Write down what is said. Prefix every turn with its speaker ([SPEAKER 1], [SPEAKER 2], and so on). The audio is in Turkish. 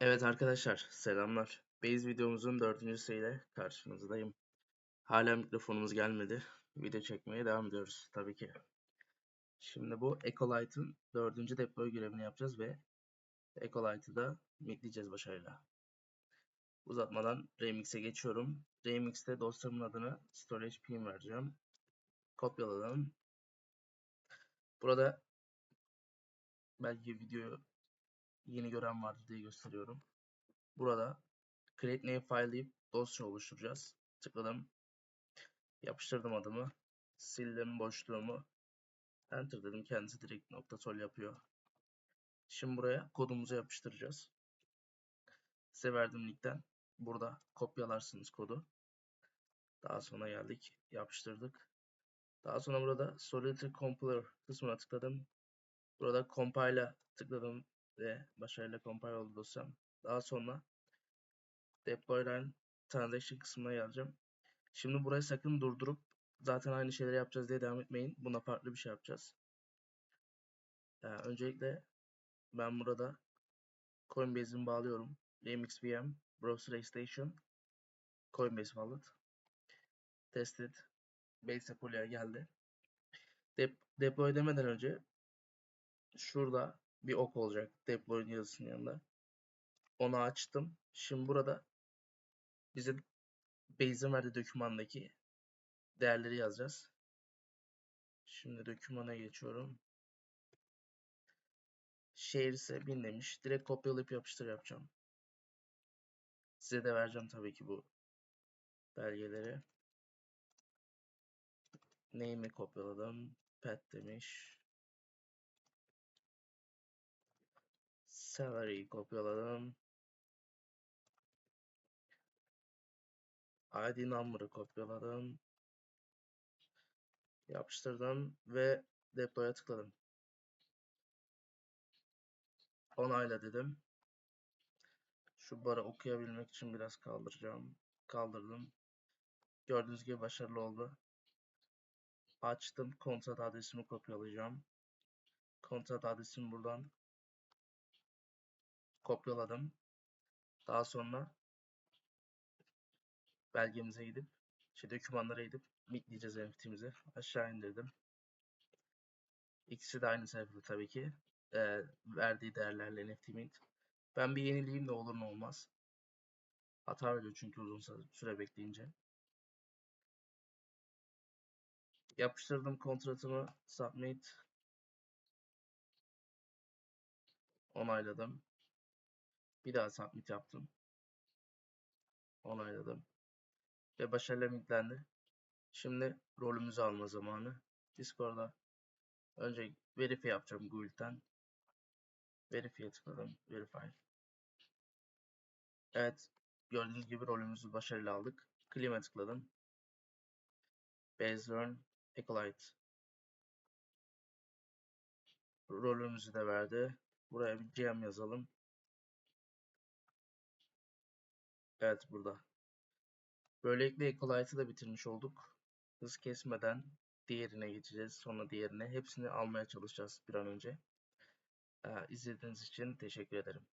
[SPEAKER 1] Evet arkadaşlar selamlar. Base videomuzun dördüncüsüyle karşınızdayım. Hala mikrofonumuz gelmedi. Video çekmeye devam ediyoruz tabii ki. Şimdi bu Ecolite'ın dördüncü deploy görevini yapacağız ve Ecolite'ı da mitleyeceğiz başarıyla. Uzatmadan Remix'e geçiyorum. Remix'te dosyamın adını storage pin vereceğim. Kopyaladım. Burada belki videoyu yeni gören vardır diye gösteriyorum. Burada create new file deyip dosya oluşturacağız. Tıkladım. Yapıştırdım adımı. Sildim boşluğumu. Enter dedim. Kendisi direkt nokta sol yapıyor. Şimdi buraya kodumuzu yapıştıracağız. Size verdiğim linkten burada kopyalarsınız kodu. Daha sonra geldik. Yapıştırdık. Daha sonra burada Solidity Compiler kısmına tıkladım. Burada Compile'a tıkladım ve başarıyla compile oldu dosyam. Daha sonra deploy line transaction kısmına geleceğim. Şimdi burayı sakın durdurup zaten aynı şeyleri yapacağız diye devam etmeyin. Buna farklı bir şey yapacağız. Yani öncelikle ben burada Coinbase'imi bağlıyorum. Remix VM, Browser Extension, Coinbase Wallet. Tested. Base Apollo'ya geldi. Dep deploy demeden önce şurada bir ok olacak. Deploy yazısının yanında. Onu açtım. Şimdi burada bize Base'in verdiği dokümandaki değerleri yazacağız. Şimdi dokümana geçiyorum. Şehir ise 1000 demiş. Direkt kopyalayıp yapıştır yapacağım. Size de vereceğim tabii ki bu belgeleri. Name'i kopyaladım. Pet demiş. Salary'i kopyaladım. ID number'ı kopyaladım. Yapıştırdım ve deploy'a tıkladım. Onayla dedim. Şu barı okuyabilmek için biraz kaldıracağım. Kaldırdım. Gördüğünüz gibi başarılı oldu. Açtım. Kontrat adresimi kopyalayacağım. Kontrat adresimi buradan kopyaladım. Daha sonra belgemize gidip, şey dokümanlara gidip mitleyeceğiz NFT'mizi. Aşağı indirdim. İkisi de aynı sayfada tabii ki. Ee, verdiği değerlerle NFT mint. Ben bir yenileyim de olur ne olmaz. Hata veriyor çünkü uzun süre bekleyince. Yapıştırdım kontratımı. Submit. Onayladım. Bir daha submit yaptım. Onayladım. Ve başarılı linklendi. Şimdi rolümüzü alma zamanı. Discord'da önce verify yapacağım Google'den. Verify'ye tıkladım. Verify. Evet. Gördüğünüz gibi rolümüzü başarılı aldık. Claim'e tıkladım. Base Learn. Rolümüzü de verdi. Buraya bir GM yazalım. Evet burada. Böylelikle Ecolite'ı da bitirmiş olduk. Hız kesmeden diğerine geçeceğiz. Sonra diğerine. Hepsini almaya çalışacağız bir an önce. Ee, izlediğiniz için teşekkür ederim.